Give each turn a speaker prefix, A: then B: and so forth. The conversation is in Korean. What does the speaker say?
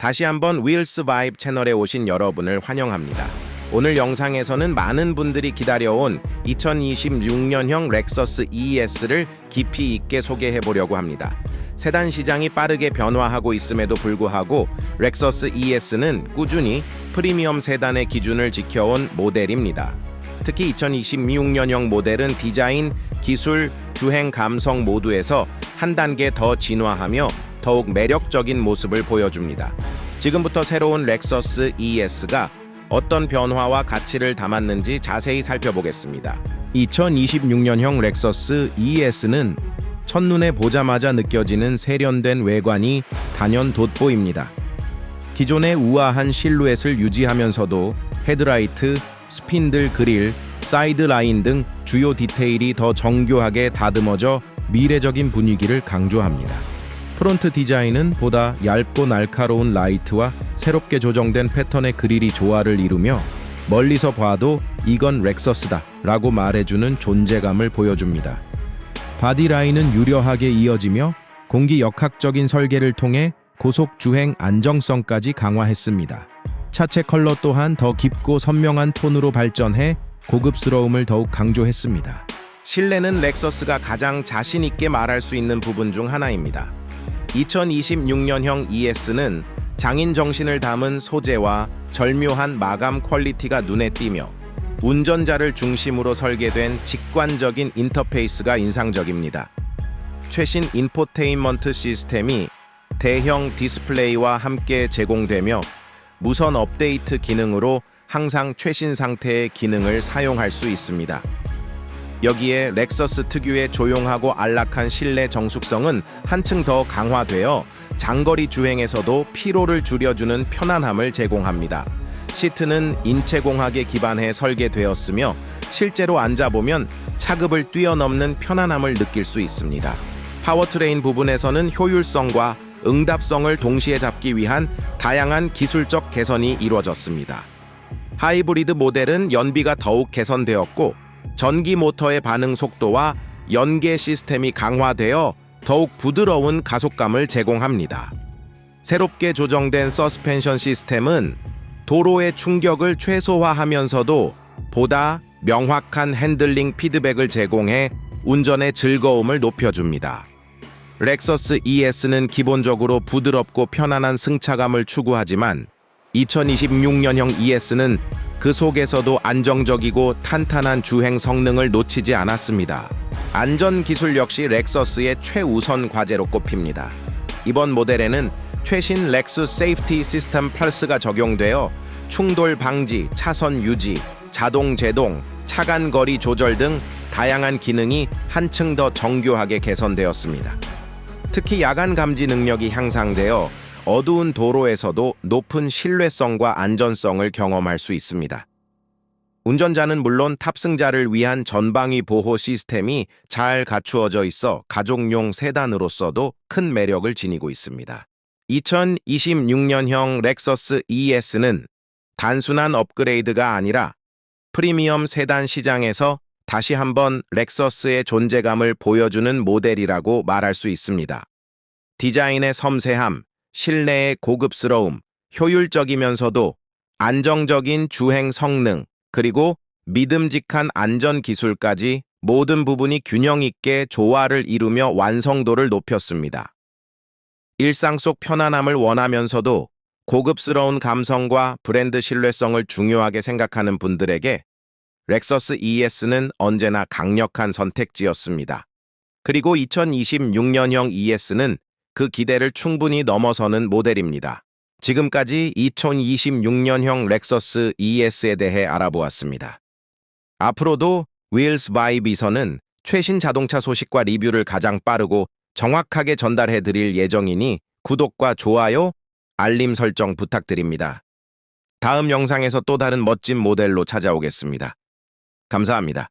A: 다시 한번 윌스 바이브 채널에 오신 여러분을 환영합니다. 오늘 영상에서는 많은 분들이 기다려온 2026년형 렉서스 ES를 깊이 있게 소개해 보려고 합니다. 세단 시장이 빠르게 변화하고 있음에도 불구하고 렉서스 ES는 꾸준히 프리미엄 세단의 기준을 지켜온 모델입니다. 특히 2026년형 모델은 디자인, 기술, 주행 감성 모두에서 한 단계 더 진화하며 더욱 매력적인 모습을 보여줍니다. 지금부터 새로운 렉서스 ES가 어떤 변화와 가치를 담았는지 자세히 살펴보겠습니다. 2026년형 렉서스 ES는 첫눈에 보자마자 느껴지는 세련된 외관이 단연 돋보입니다. 기존의 우아한 실루엣을 유지하면서도 헤드라이트, 스핀들 그릴, 사이드 라인 등 주요 디테일이 더 정교하게 다듬어져 미래적인 분위기를 강조합니다. 프론트 디자인은 보다 얇고 날카로운 라이트와 새롭게 조정된 패턴의 그릴이 조화를 이루며 멀리서 봐도 이건 렉서스다 라고 말해주는 존재감을 보여줍니다. 바디 라인은 유려하게 이어지며 공기 역학적인 설계를 통해 고속 주행 안정성까지 강화했습니다. 차체 컬러 또한 더 깊고 선명한 톤으로 발전해 고급스러움을 더욱 강조했습니다. 실내는 렉서스가 가장 자신 있게 말할 수 있는 부분 중 하나입니다. 2026년형 ES는 장인 정신을 담은 소재와 절묘한 마감 퀄리티가 눈에 띄며 운전자를 중심으로 설계된 직관적인 인터페이스가 인상적입니다. 최신 인포테인먼트 시스템이 대형 디스플레이와 함께 제공되며 무선 업데이트 기능으로 항상 최신 상태의 기능을 사용할 수 있습니다. 여기에 렉서스 특유의 조용하고 안락한 실내 정숙성은 한층 더 강화되어 장거리 주행에서도 피로를 줄여주는 편안함을 제공합니다. 시트는 인체공학에 기반해 설계되었으며 실제로 앉아보면 차급을 뛰어넘는 편안함을 느낄 수 있습니다. 파워트레인 부분에서는 효율성과 응답성을 동시에 잡기 위한 다양한 기술적 개선이 이루어졌습니다. 하이브리드 모델은 연비가 더욱 개선되었고 전기 모터의 반응 속도와 연계 시스템이 강화되어 더욱 부드러운 가속감을 제공합니다. 새롭게 조정된 서스펜션 시스템은 도로의 충격을 최소화하면서도 보다 명확한 핸들링 피드백을 제공해 운전의 즐거움을 높여줍니다. 렉서스 ES는 기본적으로 부드럽고 편안한 승차감을 추구하지만 2026년형 ES는 그 속에서도 안정적이고 탄탄한 주행 성능을 놓치지 않았습니다. 안전 기술 역시 렉서스의 최우선 과제로 꼽힙니다. 이번 모델에는 최신 렉스 세이프티 시스템 플러스가 적용되어 충돌 방지, 차선 유지, 자동 제동, 차간 거리 조절 등 다양한 기능이 한층 더 정교하게 개선되었습니다. 특히 야간 감지 능력이 향상되어 어두운 도로에서도 높은 신뢰성과 안전성을 경험할 수 있습니다. 운전자는 물론 탑승자를 위한 전방위 보호 시스템이 잘 갖추어져 있어 가족용 세단으로서도 큰 매력을 지니고 있습니다. 2026년형 렉서스 ES는 단순한 업그레이드가 아니라 프리미엄 세단 시장에서 다시 한번 렉서스의 존재감을 보여주는 모델이라고 말할 수 있습니다. 디자인의 섬세함, 실내의 고급스러움, 효율적이면서도 안정적인 주행 성능, 그리고 믿음직한 안전 기술까지 모든 부분이 균형 있게 조화를 이루며 완성도를 높였습니다. 일상 속 편안함을 원하면서도 고급스러운 감성과 브랜드 신뢰성을 중요하게 생각하는 분들에게 렉서스 ES는 언제나 강력한 선택지였습니다. 그리고 2026년형 ES는 그 기대를 충분히 넘어서는 모델입니다. 지금까지 2026년형 렉서스 ES에 대해 알아보았습니다. 앞으로도 윌스 바이 비서는 최신 자동차 소식과 리뷰를 가장 빠르고 정확하게 전달해 드릴 예정이니 구독과 좋아요, 알림 설정 부탁드립니다. 다음 영상에서 또 다른 멋진 모델로 찾아오겠습니다. 감사합니다.